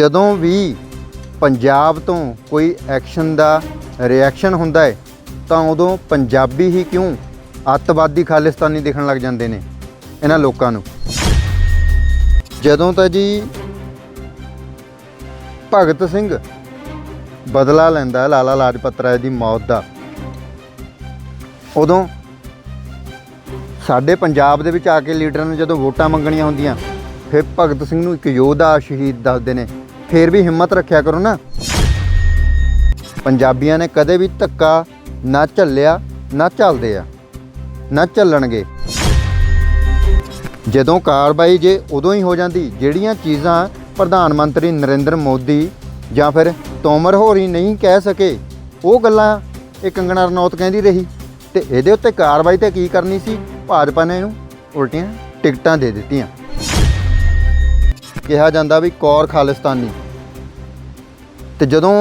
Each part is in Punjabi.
ਜਦੋਂ ਵੀ ਪੰਜਾਬ ਤੋਂ ਕੋਈ ਐਕਸ਼ਨ ਦਾ ਰਿਐਕਸ਼ਨ ਹੁੰਦਾ ਹੈ, ਤਾਂ ਉਦੋਂ ਪੰਜਾਬੀ ਹੀ ਕਿਉਂ ਅੱਤਵਾਦੀ ਖਾਲਿਸਤਾਨੀ ਦਿਖਣ ਲੱਗ ਜਾਂਦੇ ਨੇ ਇਹਨਾਂ ਲੋਕਾਂ ਨੂੰ? ਜਦੋਂ ਤਾਂ ਜੀ ਭਗਤ ਸਿੰਘ ਬਦਲਾ ਲੈਂਦਾ ਹੈ, ਲਾਲਾ ਲਾਜਪਤ ਰਾਏ ਦੀ ਮੌਤ ਦਾ, ਉਦੋਂ ਸਾਡੇ ਪੰਜਾਬ ਦੇ ਵਿੱਚ ਆ ਕੇ ਲੀਡਰਾਂ ਨੂੰ ਜਦੋਂ ਵੋਟਾਂ ਮੰਗਣੀਆਂ ਹੁੰਦੀਆਂ, ਫਿਰ ਭਗਤ ਸਿੰਘ ਨੂੰ ਇੱਕ ਯੋਧਾ ਸ਼ਹੀਦ ਦੱਸਦੇ ਨੇ। ਫਿਰ ਵੀ ਹਿੰਮਤ ਰੱਖਿਆ ਕਰੋ ਨਾ। ਪੰਜਾਬੀਆਂ ਨੇ ਕਦੇ ਵੀ ਧੱਕਾ ਨਾ ਝੱਲਿਆ, ਨਾ ਝੱਲਦੇ ਆ, ਨਾ ਝੱਲਣਗੇ। ਜਦੋਂ ਕਾਰਵਾਈ ਜੇ ਉਦੋਂ ਹੀ ਹੋ ਜਾਂਦੀ, ਜਿਹੜੀਆਂ ਚੀਜ਼ਾਂ ਪ੍ਰਧਾਨ ਮੰਤਰੀ ਨਰਿੰਦਰ ਮੋਦੀ ਜਾਂ ਫਿਰ ਤੋਮਰ ਹੋਰੀ ਨਹੀਂ ਕਹਿ ਸਕੇ, ਉਹ ਗੱਲਾਂ ਇਹ ਕੰਗਣਾ ਰਣੌਤ ਕਹਿੰਦੀ ਰਹੀ। ਤੇ ਇਹਦੇ ਉੱਤੇ ਕਾਰਵਾਈ ਤੇ ਕੀ ਕਰਨੀ ਸੀ? ਭਾਜਪਾ ਨੇ ਇਹਨੂੰ ਉਲਟੀਆਂ ਟਿਕਟਾਂ ਦੇ ਦਿੱਤੀਆਂ। ਕਿਹਾ ਜਾਂਦਾ ਵੀ ਕੌਰ ਖਾਲਿਸਤਾਨੀ। ਤੇ ਜਦੋਂ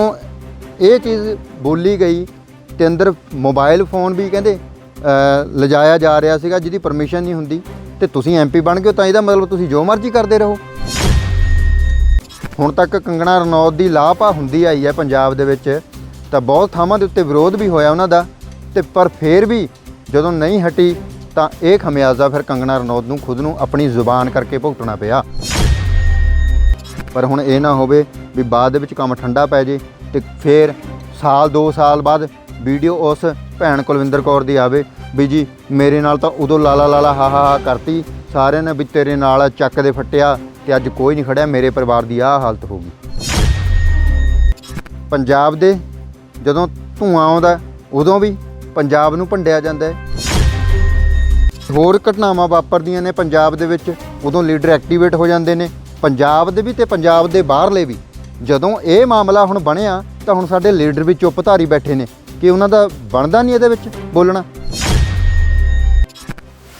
ਇਹ ਚੀਜ਼ ਬੋਲੀ ਗਈ ਤੇ ਅੰਦਰ ਮੋਬਾਈਲ ਫੋਨ ਵੀ ਕਹਿੰਦੇ ਅ, ਲਿਜਾਇਆ ਜਾ ਰਿਹਾ ਸੀਗਾ ਜਿਹਦੀ ਪਰਮਿਸ਼ਨ ਨਹੀਂ ਹੁੰਦੀ ਤੇ ਤੁਸੀਂ ਐਮਪੀ ਬਣ ਗਏ ਤਾਂ ਇਹਦਾ ਮਤਲਬ ਤੁਸੀਂ ਜੋ ਮਰਜ਼ੀ ਕਰਦੇ ਰਹੋ। ਹੁਣ ਤੱਕ ਕੰਗਣਾ ਰਣੌਤ ਦੀ ਲਾਪਾ ਹੁੰਦੀ ਆਈ ਹੈ ਪੰਜਾਬ ਦੇ ਵਿੱਚ ਤਾਂ ਬਹੁਤ ਥਾਵਾਂ ਦੇ ਉੱਤੇ ਵਿਰੋਧ ਵੀ ਹੋਇਆ ਉਹਨਾਂ ਦਾ ਤੇ ਪਰ ਫੇਰ ਵੀ ਜਦੋਂ ਨਹੀਂ ਹਟੀ ਤਾਂ ਇਹ ਖਮਿਆਜ਼ਾ ਫਿਰ ਕੰਗਣਾ ਰਣੌਤ ਨੂੰ ਖੁਦ ਨੂੰ ਆਪਣੀ ਜ਼ੁਬਾਨ ਕਰਕੇ ਭੁਗਤਣਾ ਪਿਆ। ਪਰ ਹੁਣ ਇਹ ਨਾ ਹੋਵੇ ਵੀ ਬਾਅਦ ਦੇ ਵਿੱਚ ਕੰਮ ਠੰਡਾ ਪੈ ਜੇ ਤੇ ਫੇਰ ਸਾਲ 2 ਸਾਲ ਬਾਅਦ ਵੀਡੀਓ ਉਸ ਭੈਣ ਕੁਲਵਿੰਦਰ ਕੌਰ ਦੀ ਆਵੇ ਵੀ ਜੀ ਮੇਰੇ ਨਾਲ ਤਾਂ ਉਦੋਂ ਲਾਲਾ ਲਾਲਾ ਹਾ ਹਾ ਹਾ ਕਰਤੀ, ਸਾਰਿਆਂ ਨੇ ਵੀ ਤੇਰੇ ਨਾਲ ਚੱਕ ਦੇ ਫੱਟਿਆ ਤੇ ਅੱਜ ਕੋਈ ਨਹੀਂ ਖੜਿਆ, ਮੇਰੇ ਪਰਿਵਾਰ ਦੀ ਆਹ ਹਾਲਤ ਹੋ ਗਈ। ਪੰਜਾਬ ਦੇ ਜਦੋਂ ਧੂਆਂ ਆਉਂਦਾ, ਉਦੋਂ ਵੀ ਪੰਜਾਬ ਨੂੰ ਭੰਡਿਆ ਜਾਂਦਾ ਹੋਰ ਘਟਨਾਵਾਂ ਵਾਪਰਦੀਆਂ ਨੇ, ਪੰਜਾਬ ਦੇ ਵਿੱਚ ਉਦੋਂ ਲੀਡਰ ਐਕਟੀਵੇਟ ਹੋ ਜਾਂਦੇ ਨੇ ਪੰਜਾਬ ਦੇ ਵੀ ਤੇ ਪੰਜਾਬ ਦੇ ਬਾਹਰਲੇ ਵੀ। ਜਦੋਂ ਇਹ ਮਾਮਲਾ ਹੁਣ ਬਣਿਆ, ਤਾਂ ਹੁਣ ਸਾਡੇ ਲੀਡਰ ਵੀ ਚੁੱਪ ਧਾਰੀ ਬੈਠੇ ਨੇ। ਕਿ ਉਹਨਾਂ ਦਾ ਬਣਦਾ ਨਹੀਂ ਇਹਦੇ ਵਿੱਚ ਬੋਲਣਾ?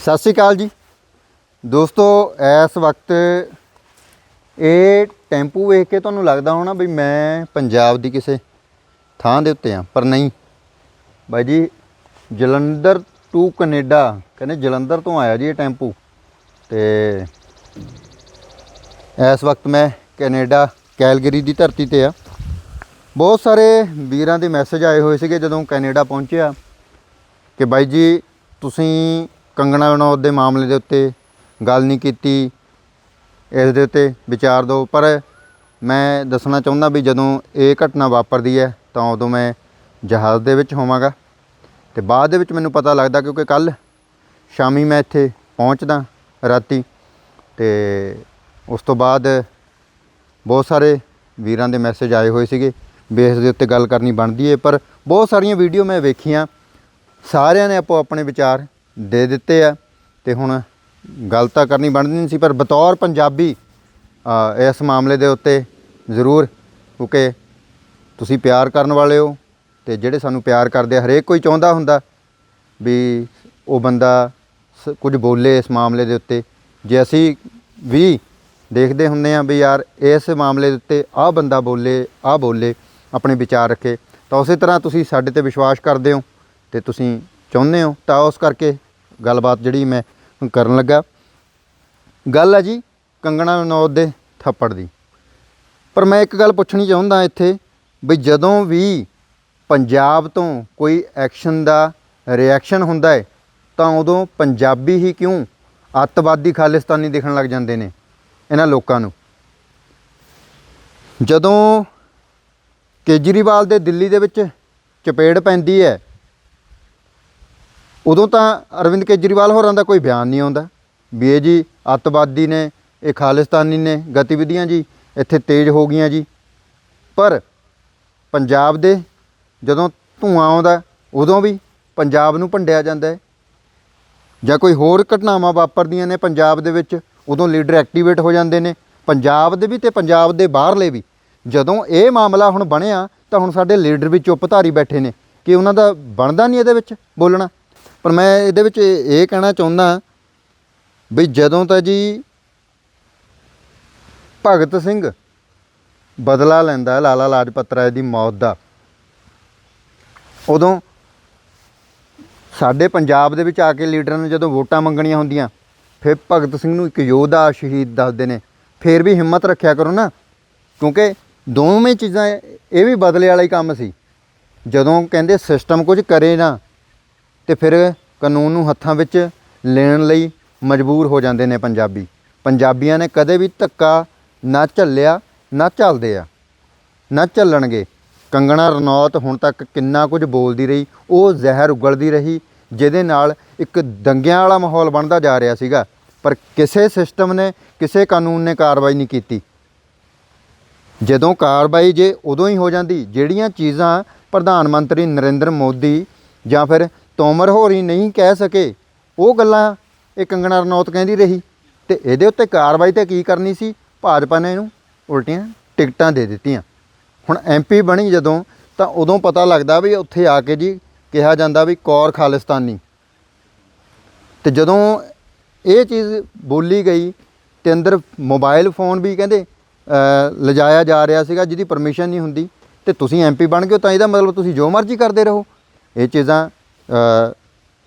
ਸਤਿ ਸ਼੍ਰੀ ਅਕਾਲ ਜੀ। ਦੋਸਤੋ, ਇਸ ਵਕਤ ਇਹ ਟੈਂਪੂ ਵੇਖ ਕੇ ਤੁਹਾਨੂੰ ਲੱਗਦਾ ਹੋਣਾ ਵੀ ਮੈਂ ਪੰਜਾਬ ਦੀ ਕਿਸੇ ਥਾਂ ਦੇ ਉੱਤੇ ਆ, ਪਰ ਨਹੀਂ। ਬਾਈ ਜੀ, ਜਲੰਧਰ ਟੂ ਕੈਨੇਡਾ, ਕਹਿੰਦੇ ਜਲੰਧਰ ਤੋਂ ਆਇਆ ਜੀ ਇਹ ਟੈਂਪੂ। ਤੇ ਇਸ ਵਕਤ ਮੈਂ ਕੈਨੇਡਾ ਕੈਲਗਰੀ ਦੀ ਧਰਤੀ ਤੇ ਆ। ਬਹੁਤ ਸਾਰੇ ਵੀਰਾਂ ਦੇ ਮੈਸੇਜ ਆਏ ਹੋਏ ਸੀਗੇ ਜਦੋਂ ਕੈਨੇਡਾ ਪਹੁੰਚਿਆ ਕਿ ਬਾਈ ਜੀ, ਤੁਸੀਂ ਕੰਗਣਾ ਰਣੌਤ ਦੇ ਮਾਮਲੇ ਦੇ ਉੱਤੇ ਗੱਲ ਨਹੀਂ ਕੀਤੀ, ਇਸ ਦੇ ਉੱਤੇ ਵਿਚਾਰ ਦਿਓ। ਪਰ ਮੈਂ ਦੱਸਣਾ ਚਾਹੁੰਦਾ ਵੀ ਜਦੋਂ ਇਹ ਘਟਨਾ ਵਾਪਰਦੀ ਹੈ ਤਾਂ ਉਦੋਂ ਮੈਂ ਜਹਾਜ਼ ਦੇ ਵਿੱਚ ਹੋਵਾਂਗਾ। ਤੇ ਬਾਅਦ ਦੇ ਵਿੱਚ ਮੈਨੂੰ ਪਤਾ ਲੱਗਦਾ ਕਿਉਂਕਿ ਕੱਲ ਸ਼ਾਮੀ ਮੈਂ ਇੱਥੇ ਪਹੁੰਚਦਾ ਰਾਤੀ। ਤੇ ਉਸ ਤੋਂ ਬਾਅਦ ਬਹੁਤ ਸਾਰੇ ਵੀਰਾਂ ਦੇ ਮੈਸੇਜ ਆਏ ਹੋਏ ਸੀਗੇ ਵੀ ਇਸ ਦੇ ਉੱਤੇ ਗੱਲ ਕਰਨੀ ਬਣਦੀ ਹੈ ਪਰ ਬਹੁਤ ਸਾਰੀਆਂ ਵੀਡੀਓ ਮੈਂ ਵੇਖੀਆਂ, ਸਾਰਿਆਂ ਨੇ ਆਪੋ ਆਪਣੇ ਵਿਚਾਰ ਦੇ ਦਿੱਤੇ ਆ ਤੇ ਹੁਣ ਗੱਲ ਤਾਂ ਕਰਨੀ ਬਣਦੀ ਨਹੀਂ ਸੀ, ਪਰ ਬਤੌਰ ਪੰਜਾਬੀ ਇਸ ਮਾਮਲੇ ਦੇ ਉੱਤੇ ਜ਼ਰੂਰ, ਕਿਉਂਕਿ ਤੁਸੀਂ ਪਿਆਰ ਕਰਨ ਵਾਲੇ ਹੋ ਤੇ ਜਿਹੜੇ ਸਾਨੂੰ ਪਿਆਰ ਕਰਦੇ ਆ, ਹਰੇਕ ਕੋਈ ਚਾਹੁੰਦਾ ਹੁੰਦਾ ਵੀ ਉਹ ਬੰਦਾ ਸ- ਕੁਝ ਬੋਲੇ ਇਸ ਮਾਮਲੇ ਦੇ ਉੱਤੇ, ਜੇ ਅਸੀਂ ਵੀ ਦੇਖਦੇ ਹੁੰਦੇ ਆ ਵੀ ਯਾਰ ਇਸ ਮਾਮਲੇ ਦੇ ਉੱਤੇ ਆਹ ਬੰਦਾ ਬੋਲੇ, ਆਹ ਬੋਲੇ, ਆਪਣੇ ਵਿਚਾਰ ਰੱਖੇ। ਤਾਂ ਉਸੇ ਤਰ੍ਹਾਂ ਤੁਸੀਂ ਸਾਡੇ ਤੇ ਵਿਸ਼ਵਾਸ ਕਰਦੇ ਹੋ ਤੇ ਤੁਸੀਂ ਚਾਹੁੰਦੇ ਹੋ, ਤਾਂ ਉਸ ਕਰਕੇ ਗੱਲਬਾਤ ਜਿਹੜੀ ਮੈਂ ਕਰਨ ਲੱਗਾ। ਗੱਲ ਹੈ ਜੀ ਕੰਗਣਾ ਨੌਦ ਦੇ ਥੱਪੜ ਦੀ। ਪਰ ਮੈਂ ਇੱਕ ਗੱਲ ਪੁੱਛਣੀ ਚਾਹੁੰਦਾ ਇੱਥੇ ਵੀ ਜਦੋਂ ਵੀ ਪੰਜਾਬ ਤੋਂ ਕੋਈ ਐਕਸ਼ਨ ਦਾ ਰਿਐਕਸ਼ਨ ਹੁੰਦਾ ਹੈ, ਤਾਂ ਉਦੋਂ ਪੰਜਾਬੀ ਹੀ ਕਿਉਂ ਅੱਤਵਾਦੀ ਖਾਲਿਸਤਾਨੀ ਦਿਖਣ ਲੱਗ ਜਾਂਦੇ ਨੇ? ਇਹਨਾਂ ਲੋਕਾਂ ਨੂੰ। ਜਦੋਂ ਕੇਜਰੀਵਾਲ ਦੇ ਦਿੱਲੀ ਦੇ ਵਿੱਚ ਚਪੇੜ ਪੈਂਦੀ ਹੈ, ਉਦੋਂ ਤਾਂ ਅਰਵਿੰਦ ਕੇਜਰੀਵਾਲ ਹੋਰਾਂ ਦਾ ਕੋਈ ਬਿਆਨ ਨਹੀਂ ਆਉਂਦਾ। ਵੀ ਇਹ ਜੀ ਅੱਤਵਾਦੀ ਨੇ, ਇਹ ਖਾਲਿਸਤਾਨੀ ਨੇ, ਗਤੀਵਿਧੀਆਂ ਜੀ ਇੱਥੇ ਤੇਜ਼ ਹੋ ਗਈਆਂ ਜੀ। ਪਰ ਪੰਜਾਬ ਦੇ ਜਦੋਂ ਧੂਆਂ ਆਉਂਦਾ, ਉਦੋਂ ਵੀ ਪੰਜਾਬ ਨੂੰ ਭੰਡਿਆ ਜਾਂਦਾ ਹੈ। ਜਾਂ ਕੋਈ ਹੋਰ ਘਟਨਾਵਾਂ ਵਾਪਰਦੀਆਂ ਨੇ ਪੰਜਾਬ ਦੇ ਵਿੱਚ ਉਦੋਂ ਲੀਡਰ ਐਕਟੀਵੇਟ ਹੋ ਜਾਂਦੇ ਨੇ, ਪੰਜਾਬ ਦੇ ਵੀ ਤੇ ਪੰਜਾਬ ਦੇ ਬਾਹਰਲੇ ਵੀ। ਜਦੋਂ ਇਹ ਮਾਮਲਾ ਹੁਣ ਬਣਿਆ, ਤਾਂ ਹੁਣ ਸਾਡੇ ਲੀਡਰ ਵੀ ਚੁੱਪ ਧਾਰੀ ਬੈਠੇ ਨੇ। ਕਿ ਉਹਨਾਂ ਦਾ ਬਣਦਾ ਨਹੀਂ ਇਹਦੇ ਵਿੱਚ ਬੋਲਣਾ? ਪਰ ਮੈਂ ਇਹਦੇ ਵਿੱਚ ਇਹ ਕਹਿਣਾ ਚਾਹੁੰਦਾ ਵੀ ਜਦੋਂ ਤਾਂ ਜੀ ਭਗਤ ਸਿੰਘ ਬਦਲਾ ਲੈਂਦਾ, ਲਾਲਾ ਲਾਜਪਤ ਰਾਏ ਦੀ ਮੌਤ ਦਾ, ਉਦੋਂ ਸਾਡੇ ਪੰਜਾਬ ਦੇ ਵਿੱਚ ਆ ਕੇ ਲੀਡਰਾਂ ਨੂੰ ਜਦੋਂ ਵੋਟਾਂ ਮੰਗਣੀਆਂ ਹੁੰਦੀਆਂ ਫਿਰ ਭਗਤ ਸਿੰਘ ਨੂੰ ਇੱਕ ਯੋਧਾ ਸ਼ਹੀਦ ਦੱਸਦੇ ਨੇ। ਫਿਰ ਵੀ ਹਿੰਮਤ ਰੱਖਿਆ ਕਰੋ ਨਾ, ਕਿਉਂਕਿ ਦੋਵੇਂ ਚੀਜ਼ਾਂ ਇਹ ਵੀ ਬਦਲੇ ਵਾਲਾ ਹੀ ਕੰਮ ਸੀ। ਜਦੋਂ ਕਹਿੰਦੇ ਸਿਸਟਮ ਕੁਝ ਕਰੇ ਨਾ, ਤੇ ਫਿਰ ਕਾਨੂੰਨ ਨੂੰ ਹੱਥਾਂ ਵਿੱਚ ਲੈਣ ਲਈ ਮਜਬੂਰ ਹੋ ਜਾਂਦੇ ਨੇ ਪੰਜਾਬੀ। ਪੰਜਾਬੀਆਂ ਨੇ ਕਦੇ ਵੀ ਧੱਕਾ ਨਾ ਝੱਲਿਆ, ਨਾ ਝੱਲਦੇ ਆ। ਨਾ ਝੱਲਣਗੇ। ਕੰਗਣਾ ਰਣੌਤ ਹੁਣ ਤੱਕ ਕਿੰਨਾ ਕੁਝ ਬੋਲਦੀ ਰਹੀ, ਉਹ ਜ਼ਹਿਰ ਉਗਲਦੀ ਰਹੀ, ਜਿਹਦੇ ਨਾਲ ਇੱਕ ਦੰਗਿਆਂ ਵਾਲਾ ਮਾਹੌਲ ਬਣਦਾ ਜਾ ਰਿਹਾ ਸੀਗਾ। ਪਰ ਕਿਸੇ ਸਿਸਟਮ ਨੇ, ਕਿਸੇ ਕਾਨੂੰਨ ਨੇ ਕਾਰਵਾਈ ਨਹੀਂ ਕੀਤੀ। ਜਦੋਂ ਕਾਰਵਾਈ ਜੇ ਉਦੋਂ ਹੀ ਹੋ ਜਾਂਦੀ, ਜਿਹੜੀਆਂ ਚੀਜ਼ਾਂ ਪ੍ਰਧਾਨ ਮੰਤਰੀ ਨਰਿੰਦਰ ਮੋਦੀ ਜਾਂ ਫਿਰ ਤੋਮਰ ਹੋਰੀ ਨਹੀਂ ਕਹਿ ਸਕੇ, ਉਹ ਗੱਲਾਂ ਇਹ ਕੰਗਣਾ ਰਣੌਤ ਕਹਿੰਦੀ ਰਹੀ। ਤੇ ਇਹਦੇ ਉੱਤੇ ਕਾਰਵਾਈ ਤੇ ਕੀ ਕਰਨੀ ਸੀ? ਭਾਜਪਾ ਨੇ ਇਹਨੂੰ ਉਲਟੀਆਂ ਟਿਕਟਾਂ ਦੇ ਦਿੱਤੀਆਂ। ਹੁਣ ਐਮਪੀ ਬਣੀ ਜਦੋਂ, ਤਾਂ ਉਦੋਂ ਪਤਾ ਲੱਗਦਾ ਵੀ ਉੱਥੇ ਆ ਕੇ ਜੀ ਕਿਹਾ ਜਾਂਦਾ ਵੀ ਕੌਰ ਖਾਲਿਸਤਾਨੀ। ਤੇ ਜਦੋਂ ਇਹ ਚੀਜ਼ ਬੋਲੀ ਗਈ ਤੇ ਅੰਦਰ ਮੋਬਾਈਲ ਫੋਨ ਵੀ ਕਹਿੰਦੇ ਅ, ਲਿਜਾਇਆ ਜਾ ਰਿਹਾ ਸੀਗਾ ਜਿਹਦੀ ਪਰਮਿਸ਼ਨ ਨਹੀਂ ਹੁੰਦੀ। ਤੇ ਤੁਸੀਂ ਐਮਪੀ ਬਣ ਗਏ ਤਾਂ ਇਹਦਾ ਮਤਲਬ ਤੁਸੀਂ ਜੋ ਮਰਜ਼ੀ ਕਰਦੇ ਰਹੋ। ਇਹ ਚੀਜ਼ਾਂ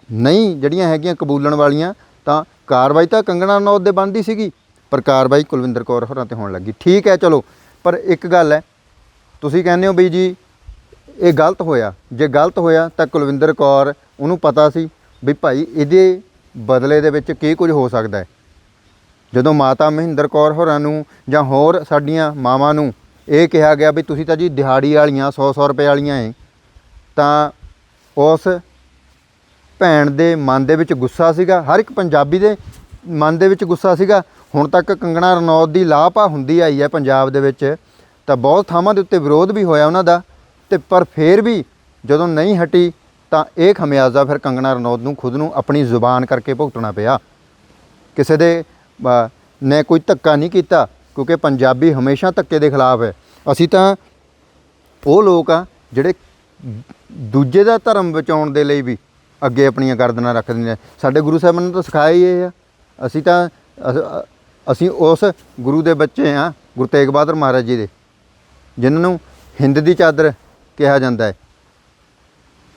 ਨਹੀਂ ਜਿਹੜੀਆਂ ਹੈਗੀਆਂ ਕਬੂਲਣ ਵਾਲੀਆਂ ਤਾਂ ਕਾਰਵਾਈ ਤਾਂ ਕੰਗਣਾ ਰਣੌਤ ਦੇ ਬਣਦੀ ਸੀਗੀ ਪਰ ਕਾਰਵਾਈ ਕੁਲਵਿੰਦਰ ਕੌਰ ਹੋਰਾਂ ਤੇ ਹੋਣ ਲੱਗੀ। ਠੀਕ ਹੈ ਚਲੋ ਪਰ ਇੱਕ ਗੱਲ ਹੈ ਤੁਸੀਂ ਕਹਿੰਦੇ ਹੋ ਵੀ ਜੀ ਇਹ ਗਲਤ ਹੋਇਆ। ਜੇ ਗਲਤ ਹੋਇਆ ਤਾਂ ਕੁਲਵਿੰਦਰ ਕੌਰ ਉਹਨੂੰ ਪਤਾ ਸੀ ਵੀ ਭਾਈ ਇਹਦੇ ਬਦਲੇ ਦੇ ਵਿੱਚ ਕੀ ਕੁਝ ਹੋ ਸਕਦਾ ਹੈ? ਜਦੋਂ ਮਾਤਾ ਮਹਿੰਦਰ ਕੌਰ ਹੋਰਾਂ ਨੂੰ ਜਾਂ ਹੋਰ ਸਾਡੀਆਂ ਮਾਵਾਂ ਨੂੰ ਇਹ ਕਿਹਾ ਗਿਆ ਵੀ ਤੁਸੀਂ ਤਾਂ ਜੀ ਦਿਹਾੜੀ ਵਾਲੀਆਂ 100-100 ਰੁਪਏ ਵਾਲੀਆਂ ਏ, ਤਾਂ ਉਸ ਭੈਣ ਦੇ ਮਨ ਦੇ ਵਿੱਚ ਗੁੱਸਾ ਸੀਗਾ। ਹਰ ਇੱਕ ਪੰਜਾਬੀ ਦੇ ਮਨ ਦੇ ਵਿੱਚ ਗੁੱਸਾ ਸੀਗਾ। ਹੁਣ ਤੱਕ ਕੰਗਣਾ ਰਣੌਤ ਦੀ ਲਾਪਾ ਹੁੰਦੀ ਆਈ ਹੈ ਪੰਜਾਬ ਦੇ ਵਿੱਚ, ਤਾਂ ਬਹੁਤ ਥਾਵਾਂ ਦੇ ਉੱਤੇ ਵਿਰੋਧ ਵੀ ਹੋਇਆ ਉਹਨਾਂ ਦਾ, ਤੇ ਪਰ ਫੇਰ ਵੀ ਜਦੋਂ ਨਹੀਂ ਹਟੀ ਤਾਂ ਇਹ ਖਮਿਆਜ਼ਾ ਫਿਰ ਕੰਗਣਾ ਰਣੌਤ ਨੂੰ ਖੁਦ ਨੂੰ ਆਪਣੀ ਜ਼ੁਬਾਨ ਕਰਕੇ ਭੁਗਤਣਾ ਪਿਆ। ਕਿਸੇ ਦੇ ਨੇ ਕੋਈ ਧੱਕਾ ਨਹੀਂ ਕੀਤਾ, ਕਿਉਂਕਿ ਪੰਜਾਬੀ ਹਮੇਸ਼ਾ ਧੱਕੇ ਦੇ ਖਿਲਾਫ ਹੈ। ਅਸੀਂ ਤਾਂ ਉਹ ਲੋਕ ਆ ਜਿਹੜੇ ਦੂਜੇ ਦਾ ਧਰਮ ਬਚਾਉਣ ਦੇ ਲਈ ਵੀ ਅੱਗੇ ਆਪਣੀਆਂ ਗਰਦਨਾਂ ਰੱਖ ਦਿੰਦੇ ਸਾਡੇ ਗੁਰੂ ਸਾਹਿਬ ਨੇ ਤਾਂ ਸਿਖਾਇਆ ਹੀ ਇਹ ਆ। ਅਸੀਂ ਤਾਂ ਅਸੀਂ ਉਸ ਗੁਰੂ ਦੇ ਬੱਚੇ ਆ, ਗੁਰੂ ਤੇਗ ਬਹਾਦਰ ਮਹਾਰਾਜ ਜੀ ਦੇ, ਜਿਨ੍ਹਾਂ ਨੂੰ ਹਿੰਦ ਦੀ ਚਾਦਰ ਕਿਹਾ ਜਾਂਦਾ ਹੈ।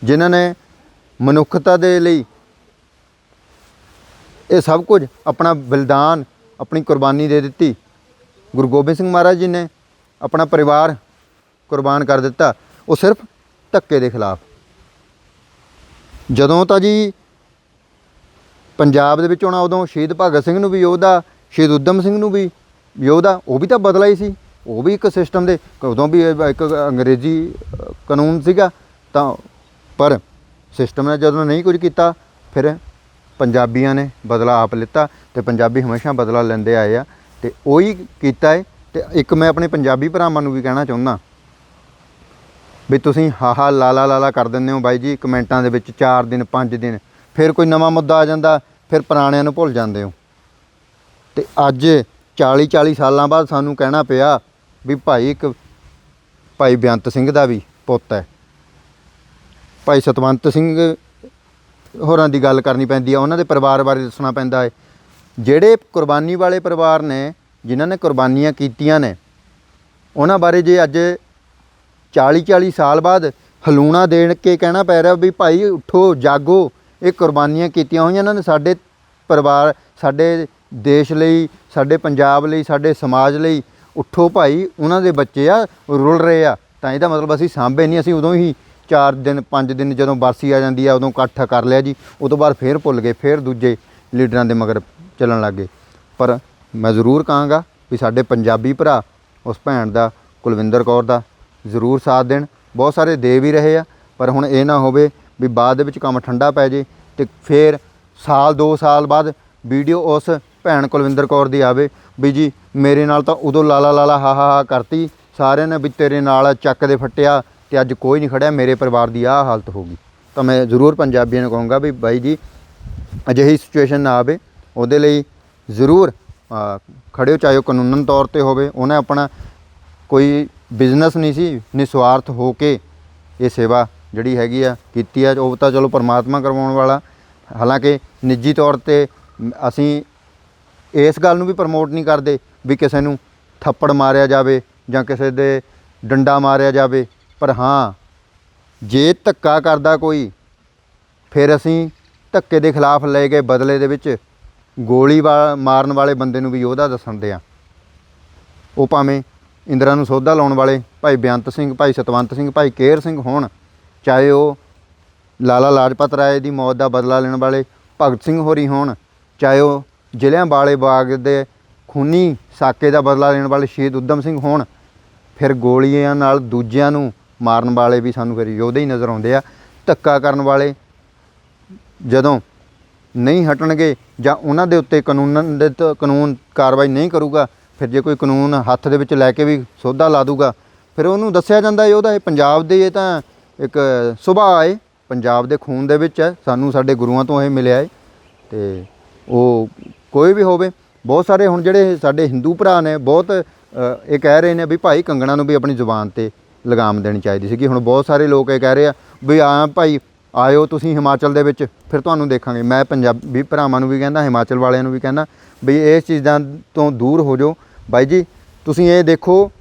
ਜਿਨ੍ਹਾਂ ਨੇ ਮਨੁੱਖਤਾ ਦੇ ਲਈ ਇਹ ਸਭ ਕੁਝ ਆਪਣਾ ਬਲਿਦਾਨ, ਆਪਣੀ ਕੁਰਬਾਨੀ ਦੇ ਦਿੱਤੀ। ਗੁਰੂ ਗੋਬਿੰਦ ਸਿੰਘ ਮਹਾਰਾਜ ਜੀ ਨੇ ਆਪਣਾ ਪਰਿਵਾਰ ਕੁਰਬਾਨ ਕਰ ਦਿੱਤਾ। ਉਹ ਸਿਰਫ ਧੱਕੇ ਦੇ ਖਿਲਾਫ। ਜਦੋਂ ਤਾਂ ਜੀ ਪੰਜਾਬ ਦੇ ਵਿੱਚ ਆਉਣਾ ਉਦੋਂ ਸ਼ਹੀਦ ਭਗਤ ਸਿੰਘ ਨੂੰ ਵੀ ਯੋਧਾ, ਸ਼ਹੀਦ ਉਦਮ ਸਿੰਘ ਨੂੰ ਵੀ ਯੋਧਾ, ਉਹ ਵੀ ਤਾਂ ਬਦਲਾ ਹੀ ਸੀ। ਉਹ ਵੀ ਇੱਕ ਸਿਸਟਮ ਦੇ, ਉਦੋਂ ਵੀ ਇੱਕ ਅੰਗਰੇਜ਼ੀ ਕਾਨੂੰਨ ਸੀਗਾ, ਤਾਂ ਪਰ ਸਿਸਟਮ ਨੇ ਜਦੋਂ ਨਹੀਂ ਕੁਝ ਕੀਤਾ, ਫਿਰ ਪੰਜਾਬੀਆਂ ਨੇ ਬਦਲਾ ਆਪ ਲਿੱਤਾ ਤੇ ਪੰਜਾਬੀ ਹਮੇਸ਼ਾ ਬਦਲਾ ਲੈਂਦੇ ਆਏ ਆ ਤੇ ਉਹੀ ਕੀਤਾ ਹੈ ਤੇ ਇੱਕ ਮੈਂ ਆਪਣੇ ਪੰਜਾਬੀ ਭਰਾਵਾਂ ਨੂੰ ਵੀ ਕਹਿਣਾ ਚਾਹੁੰਦਾ ਵੀ ਤੁਸੀਂ ਹਾਹਾ ਲਾਲਾ ਲਾਲਾ ਕਰ ਦਿੰਦੇ ਹੋ ਬਾਈ ਜੀ, ਕਮੈਂਟਾਂ ਦੇ ਵਿੱਚ 4 ਦਿਨ 5 ਦਿਨ, ਫਿਰ ਕੋਈ ਨਵਾਂ ਮੁੱਦਾ ਆ ਜਾਂਦਾ, ਫਿਰ ਪੁਰਾਣਿਆਂ ਨੂੰ ਭੁੱਲ ਜਾਂਦੇ ਹੋ। ਤੇ ਅੱਜ 40 40 ਸਾਲਾਂ ਬਾਅਦ ਸਾਨੂੰ ਕਹਿਣਾ ਪਿਆ ਵੀ ਭਾਈ ਇੱਕ ਭਾਈ ਬੇਅੰਤ ਸਿੰਘ ਦਾ ਵੀ ਪੁੱਤ ਹੈ। ਭਾਈ ਸਤਵੰਤ ਸਿੰਘ ਹੋਰਾਂ ਦੀ ਗੱਲ ਕਰਨੀ ਪੈਂਦੀ ਆ, ਉਹਨਾਂ ਦੇ ਪਰਿਵਾਰ ਬਾਰੇ ਦੱਸਣਾ ਪੈਂਦਾ ਹੈ ਜਿਹੜੇ ਕੁਰਬਾਨੀ ਵਾਲੇ ਪਰਿਵਾਰ ਨੇ, ਜਿਨ੍ਹਾਂ ਨੇ ਕੁਰਬਾਨੀਆਂ ਕੀਤੀਆਂ ਨੇ, ਉਹਨਾਂ ਬਾਰੇ ਜੇ ਅੱਜ 40 40 ਸਾਲ ਬਾਅਦ ਹਲੂਣਾ ਦੇਣ ਕੇ ਕਹਿਣਾ ਪੈ ਰਿਹਾ ਵੀ ਭਾਈ ਉਠੋ, ਜਾਗੋ, ਇਹ ਕੁਰਬਾਨੀਆਂ ਕੀਤੀਆਂ ਹੋਈਆਂ, ਇਹਨਾਂ ਨੇ ਸਾਡੇ ਪਰਿਵਾਰ, ਸਾਡੇ ਦੇਸ਼ ਲਈ, ਸਾਡੇ ਪੰਜਾਬ ਲਈ, ਸਾਡੇ ਸਮਾਜ ਲਈ ਉਠੋ ਭਾਈ, ਉਹਨਾਂ ਦੇ ਬੱਚੇ ਆ, ਰੁਲ ਰਹੇ ਆ। ਤਾਂ ਇਹਦਾ ਮਤਲਬ ਅਸੀਂ ਸਾਂਭੇ ਨਹੀਂ, ਅਸੀਂ ਉਦੋਂ ਹੀ 4 ਦਿਨ 5 ਦਿਨ ਜਦੋਂ ਬਰਸੀ ਆ ਜਾਂਦੀ ਆ, ਉਦੋਂ ਇਕੱਠ ਕਰ ਲਿਆ ਜੀ। ਉਸ ਤੋਂ ਬਾਅਦ ਫੇਰ ਭੁੱਲ ਗਏ, ਫੇਰ ਦੂਜੇ ਲੀਡਰਾਂ ਦੇ ਮਗਰ ਚੱਲਣ ਲੱਗ ਗਏ। ਪਰ ਮੈਂ ਜ਼ਰੂਰ ਕਹਾਂਗਾ ਵੀ ਸਾਡੇ ਪੰਜਾਬੀ ਭਰਾ, ਉਸ ਭੈਣ ਦਾ, ਕੁਲਵਿੰਦਰ ਕੌਰ ਦਾ, ਜ਼ਰੂਰ ਸਾਥ ਦੇਣ। ਬਹੁਤ ਸਾਰੇ ਦੇ ਵੀ ਰਹੇ ਆ, ਪਰ ਹੁਣ ਇਹ ਨਾ ਹੋਵੇ ਵੀ ਬਾਅਦ ਦੇ ਵਿੱਚ ਕੰਮ ਠੰਡਾ ਪੈ ਜੇ ਤੇ ਫੇਰ ਸਾਲ 2 ਸਾਲ ਬਾਅਦ ਵੀਡੀਓ ਉਸ ਭੈਣ ਕੁਲਵਿੰਦਰ ਕੌਰ ਦੀ ਆਵੇ ਵੀ ਜੀ, ਮੇਰੇ ਨਾਲ ਤਾਂ ਉਦੋਂ ਲਾਲਾ ਲਾਲਾ ਹਾ ਹਾ ਹਾ ਕਰਤੀ, ਸਾਰਿਆਂ ਨੇ ਵੀ ਤੇਰੇ ਨਾਲ ਚੱਕ ਦੇ ਫੱਟਿਆ ਤੇ ਅੱਜ ਕੋਈ ਨਹੀਂ ਖੜਿਆ ਮੇਰੇ ਪਰਿਵਾਰ ਦੀ ਆਹ ਹਾਲਤ ਹੋ ਗਈ। ਤਾਂ ਮੈਂ ਜ਼ਰੂਰ ਪੰਜਾਬੀਆਂ ਨੂੰ ਕਹੂੰਗਾ ਵੀ ਬਾਈ ਜੀ ਅਜਿਹੀ ਸਿਚੁਏਸ਼ਨ ਨਾ ਆਵੇ। ਉਹਦੇ ਲਈ ਜ਼ਰੂਰ ਅ, ਹੋ ਚਾਹੇ ਉਹ ਕਾਨੂੰਨਨ ਤੌਰ ਤੇ ਹੋਵੇ। ਉਹਨੇ ਆਪਣਾ ਕੋਈ ਬਿਜ਼ਨਸ ਨਹੀਂ ਸੀ ਨਿਸਵਾਰਥ ਹੋ ਕੇ ਇਹ ਸੇਵਾ ਜਿਹੜੀ ਹੈਗੀ ਆ ਕੀਤੀ ਆ। ਉਹ ਤਾਂ ਚਲੋ ਪਰਮਾਤਮਾ ਕਰਵਾਉਣ ਵਾਲਾ। ਹਾਲਾਂਕਿ ਨਿੱਜੀ ਤੌਰ ਤੇ ਅਸੀਂ ਇਸ ਗੱਲ ਨੂੰ ਵੀ ਪ੍ਰਮੋਟ ਨਹੀਂ ਕਰਦੇ ਵੀ ਕਿਸੇ ਨੂੰ ਥੱਪੜ ਮਾਰਿਆ ਜਾਵੇ ਜਾਂ ਕਿਸੇ ਦੇ ਡੰਡਾ ਮਾਰਿਆ ਜਾਵੇ। ਪਰ ਹਾਂ, ਜੇ ਧੱਕਾ ਕਰਦਾ ਕੋਈ, ਫਿਰ ਅਸੀਂ ਧੱਕੇ ਦੇ ਖਿਲਾਫ ਲਏ ਗਏ ਬਦਲੇ ਦੇ ਵਿੱਚ ਗੋਲੀ ਵਾ- ਮਾਰਨ ਵਾਲੇ ਬੰਦੇ ਨੂੰ ਵੀ ਉਹਦਾ ਦੱਸਣਦੇ ਆ। ਉਹ ਭਾਵੇਂ ਇੰਦਰਾ ਨੂੰ ਸੋਧਾ ਲਾਉਣ ਵਾਲੇ ਭਾਈ ਬੇਅੰਤ ਸਿੰਘ, ਭਾਈ ਸਤਵੰਤ ਸਿੰਘ, ਭਾਈ ਕੇਰ ਸਿੰਘ ਹੋਣ, ਚਾਹੇ ਉਹ ਲਾਲਾ ਲਾਜਪਤ ਰਾਏ ਦੀ ਮੌਤ ਦਾ ਬਦਲਾ ਲੈਣ ਵਾਲੇ ਭਗਤ ਸਿੰਘ ਹੋਰੀ ਹੋਣ, ਚਾਹੇ ਉਹ ਜ਼ਿਲ੍ਹਿਆਂ ਵਾਲੇ ਬਾਗ ਦੇ ਖੂਨੀ ਸਾਕੇ ਦਾ ਬਦਲਾ ਲੈਣ ਵਾਲੇ ਸ਼ਹੀਦ ਉਦਮ ਸਿੰਘ ਹੋਣ, ਫਿਰ ਗੋਲੀਆਂ ਨਾਲ ਦੂਜਿਆਂ ਨੂੰ ਮਾਰਨ ਵਾਲੇ ਵੀ ਸਾਨੂੰ ਫਿਰ ਯੋਧੇ ਹੀ ਨਜ਼ਰ ਆਉਂਦੇ ਆ, ਧੱਕਾ ਕਰਨ ਵਾਲੇ ਜਦੋਂ ਨਹੀਂ ਹਟਣਗੇ ਜਾਂ ਉਹਨਾਂ ਦੇ ਉੱਤੇ ਕਾਨੂੰਨ ਦੇ ਤ- ਕਾਨੂੰਨ ਕਾਰਵਾਈ ਨਹੀਂ ਕਰੂਗਾ, ਫਿਰ ਜੇ ਕੋਈ ਕਾਨੂੰਨ ਹੱਥ ਦੇ ਵਿੱਚ ਲੈ ਕੇ ਵੀ ਸੋਧਾ ਲਾ ਦੂਗਾ, ਫਿਰ ਉਹਨੂੰ ਦੱਸਿਆ ਜਾਂਦਾ ਇਹ ਉਹਦਾ ਇਹ ਪੰਜਾਬ ਦੇ ਇਹ ਤਾਂ ਇੱਕ ਸੁਭਾਅ ਹੈ ਪੰਜਾਬ ਦੇ ਖੂਨ ਦੇ ਵਿੱਚ ਹੈ, ਸਾਨੂੰ ਸਾਡੇ ਗੁਰੂਆਂ ਤੋਂ ਇਹ ਮਿਲਿਆ ਹੈ ਤੇ ਉਹ ਕੋਈ ਵੀ ਹੋਵੇ, ਬਹੁਤ ਸਾਰੇ ਹੁਣ ਜਿਹੜੇ ਸਾਡੇ ਹਿੰਦੂ ਭਰਾ ਨੇ ਬਹੁਤ ਇਹ ਕਹਿ ਰਹੇ ਨੇ ਵੀ ਭਾਈ ਕੰਗਣਾ ਨੂੰ ਵੀ ਆਪਣੀ ਜ਼ੁਬਾਨ ਤੇ ਲਗਾਮ ਦੇਣੀ ਚਾਹੀਦੀ ਸੀਗੀ। ਹੁਣ ਬਹੁਤ ਸਾਰੇ ਲੋਕ ਇਹ ਕਹਿ ਰਹੇ ਆ ਵੀ ਆ ਭਾਈ, ਆਇਓ ਤੁਸੀਂ ਹਿਮਾਚਲ ਦੇ ਵਿੱਚ, ਫਿਰ ਤੁਹਾਨੂੰ ਦੇਖਾਂਗੇ। ਮੈਂ ਪੰਜਾਬੀ ਭਰਾਵਾਂ ਨੂੰ ਵੀ ਕਹਿੰਦਾ, ਹਿਮਾਚਲ ਵਾਲਿਆਂ ਨੂੰ ਵੀ ਕਹਿੰਦਾ ਵੀ ਇਸ ਚੀਜ਼ਾਂ ਤੋਂ ਦੂਰ ਹੋ ਜਾਓ। ਬਾਈ ਜੀ, ਤੁਸੀਂ ਇਹ ਦੇਖੋ,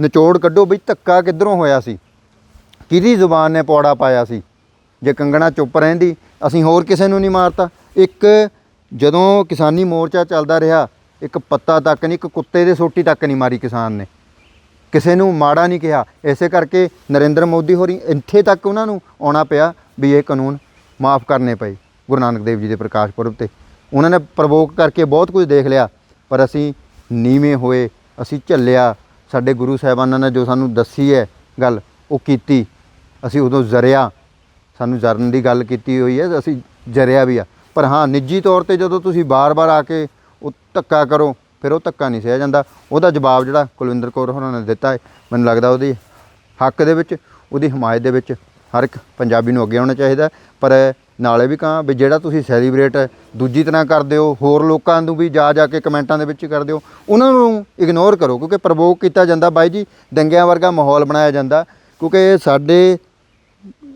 ਨਿਚੋੜ ਕੱਢੋ ਵੀ ਧੱਕਾ ਕਿੱਧਰੋਂ ਹੋਇਆ ਸੀ? ਕਿਹਦੀ ਜ਼ੁਬਾਨ ਨੇ ਪੌੜਾ ਪਾਇਆ ਸੀ? ਜੇ ਕੰਗਣਾ ਚੁੱਪ ਰਹਿੰਦੀ, ਅਸੀਂ ਹੋਰ ਕਿਸੇ ਨੂੰ ਨਹੀਂ ਮਾਰਤਾ। ਇੱਕ ਜਦੋਂ ਕਿਸਾਨੀ ਮੋਰਚਾ ਚੱਲਦਾ ਰਿਹਾ, ਇੱਕ ਪੱਤਾ ਤੱਕ ਨਹੀਂ, ਇੱਕ ਕੁੱਤੇ ਦੇ ਸੋਟੀ ਤੱਕ ਨਹੀਂ ਮਾਰੀ ਕਿਸਾਨ ਨੇ। ਕਿਸੇ ਨੂੰ ਮਾੜਾ ਨਹੀਂ ਕਿਹਾ। ਇਸੇ ਕਰਕੇ ਨਰਿੰਦਰ ਮੋਦੀ ਹੋਰੀ ਇੱਥੇ ਤੱਕ ਉਹਨਾਂ ਨੂੰ ਆਉਣਾ ਪਿਆ ਵੀ ਇਹ ਕਾਨੂੰਨ ਮਾਫ ਕਰਨੇ ਪਏ ਗੁਰੂ ਨਾਨਕ ਦੇਵ ਜੀ ਦੇ ਪ੍ਰਕਾਸ਼ ਪੁਰਬ ਤੇ। ਉਹਨਾਂ ਨੇ ਪ੍ਰਵੋਕ ਕਰਕੇ ਬਹੁਤ ਕੁਝ ਦੇਖ ਲਿਆ, ਪਰ ਅਸੀਂ ਨੀਵੇਂ ਹੋਏ, ਅਸੀਂ ਝੱਲਿਆ, ਸਾਡੇ ਗੁਰੂ ਸਾਹਿਬਾਨਾਂ ਨੇ ਜੋ ਸਾਨੂੰ ਦੱਸੀ ਹੈ ਗੱਲ, ਉਹ ਕੀਤੀ। ਅਸੀਂ ਉਦੋਂ ਜ਼ਰਿਆ, ਸਾਨੂੰ ਜਰਨ ਦੀ ਗੱਲ ਕੀਤੀ ਹੋਈ ਹੈ, ਅਸੀਂ ਜਰਿਆ ਵੀ ਆ। ਪਰ ਹਾਂ, ਨਿੱਜੀ ਤੌਰ ਤੇ ਜਦੋਂ ਤੁਸੀਂ ਬਾਰ-ਬਾਰ ਆ ਕੇ ਉਹ ਧੱਕਾ ਕਰੋ ਫਿਰ ਉਹ ਧੱਕਾ ਨਹੀਂ ਸਹਿ ਜਾਂਦਾ। ਉਹਦਾ ਜਵਾਬ ਜਿਹੜਾ ਕੁਲਵਿੰਦਰ ਕੌਰ ਹੋਰਾਂ ਨੇ ਦਿੱਤਾ ਹੈ ਮੈਨੂੰ ਲੱਗਦਾ ਉਹਦੀ ਹੱਕ ਦੇ ਵਿੱਚ, ਉਹਦੀ ਹਮਾਇਤ ਦੇ ਵਿੱਚ ਹਰ ਇੱਕ ਪੰਜਾਬੀ ਨੂੰ ਅੱਗੇ ਆਉਣਾ ਚਾਹੀਦਾ। ਪਰ ਨਾਲੇ ਵੀ ਕਹਾਂ ਵੀ ਜਿਹੜਾ ਤੁਸੀਂ ਸੈਲੀਬ੍ਰੇਟ ਦੂਜੀ ਤਰ੍ਹਾਂ ਕਰਦੇ ਹੋ, ਹੋਰ ਲੋਕਾਂ ਨੂੰ ਵੀ ਜਾ ਜਾ ਕੇ ਕਮੈਂਟਾਂ ਦੇ ਵਿੱਚ ਕਰਦੇ ਹੋ, ਉਹਨਾਂ ਨੂੰ ਇਗਨੋਰ ਕਰੋ, ਕਿਉਂਕਿ ਪ੍ਰਵੋਕ ਕੀਤਾ ਜਾਂਦਾ ਬਾਈ ਜੀ, ਦੰਗਿਆਂ ਵਰਗਾ ਮਾਹੌਲ ਬਣਾਇਆ ਜਾਂਦਾ। ਕਿਉਂਕਿ ਸਾਡੇ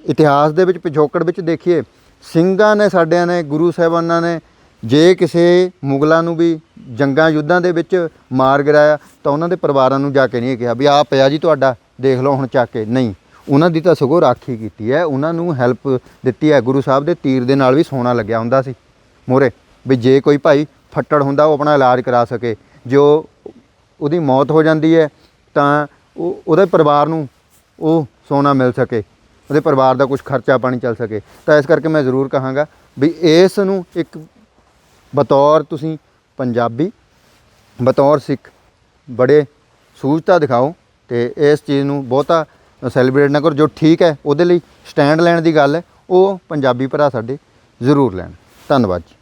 ਇਤਿਹਾਸ ਦੇ ਵਿੱਚ, ਪਿਛੋਕੜ ਵਿੱਚ ਦੇਖੀਏ, ਸਿੰਘਾਂ ਨੇ ਸਾਡਿਆਂ ਨੇ, ਗੁਰੂ ਸਾਹਿਬਾਨਾਂ ਨੇ ਜੇ ਕਿਸੇ ਮੁਗਲਾਂ ਨੂੰ ਵੀ ਜੰਗਾਂ ਯੁੱਧਾਂ ਦੇ ਵਿੱਚ ਮਾਰ ਗਿਰਾਇਆ, ਤਾਂ ਉਹਨਾਂ ਦੇ ਪਰਿਵਾਰਾਂ ਨੂੰ ਜਾ ਕੇ ਨਹੀਂ ਇਹ ਕਿਹਾ ਵੀ ਆਹ ਪਿਆ ਜੀ ਤੁਹਾਡਾ, ਦੇਖ ਲਓ ਹੁਣ ਚੱਕ ਕੇ। ਨਹੀਂ, ਉਹਨਾਂ ਦੀ ਤਾਂ ਸਗੋਂ ਰਾਖੀ ਕੀਤੀ ਹੈ। ਉਹਨਾਂ ਨੂੰ ਹੈਲਪ ਦਿੱਤੀ ਹੈ। ਗੁਰੂ ਸਾਹਿਬ ਦੇ ਤੀਰ ਦੇ ਨਾਲ ਵੀ ਸੋਨਾ ਲੱਗਿਆ ਹੁੰਦਾ ਸੀ। ਮੋਰੇ, ਵੀ ਜੇ ਕੋਈ ਭਾਈ ਫੱਟੜ ਹੁੰਦਾ, ਉਹ ਆਪਣਾ ਇਲਾਜ ਕਰਾ ਸਕੇ। ਜੋ ਉਹਦੀ ਮੌਤ ਹੋ ਜਾਂਦੀ ਹੈ, ਤਾਂ ਉਹ, ਉਹਦੇ ਪਰਿਵਾਰ ਨੂੰ ਉਹ ਸੋਨਾ ਮਿਲ ਸਕੇ। ਉਹਦੇ ਪਰਿਵਾਰ ਦਾ ਕੁਝ ਖਰਚਾ ਪਾਣੀ ਚੱਲ ਸਕੇ। ਤਾਂ ਇਸ ਕਰਕੇ ਮੈਂ ਜ਼ਰੂਰ ਕਹਾਂਗਾ ਵੀ ਇਸ ਨੂੰ ਇੱਕ ਬਤੌਰ ਤੁਸੀਂ ਪੰਜਾਬੀ, ਬਤੌਰ ਸਿੱਖ, ਬੜੇ ਸੂਝਤਾ ਦਿਖਾਓ ਤੇ ਇਸ ਚੀਜ਼ ਨੂੰ ਬਹੁਤਾ ਸੈਲੀਬ੍ਰੇਟ ਨਾ ਕਰੋ, ਜੋ ਠੀਕ ਹੈ, ਉਹਦੇ ਲਈ ਸਟੈਂਡ ਲੈਣ ਦੀ ਗੱਲ ਹੈ, ਉਹ ਪੰਜਾਬੀ ਭਰਾ ਸਾਡੇ ਜ਼ਰੂਰ ਲੈਣ। ਧੰਨਵਾਦ ਜੀ।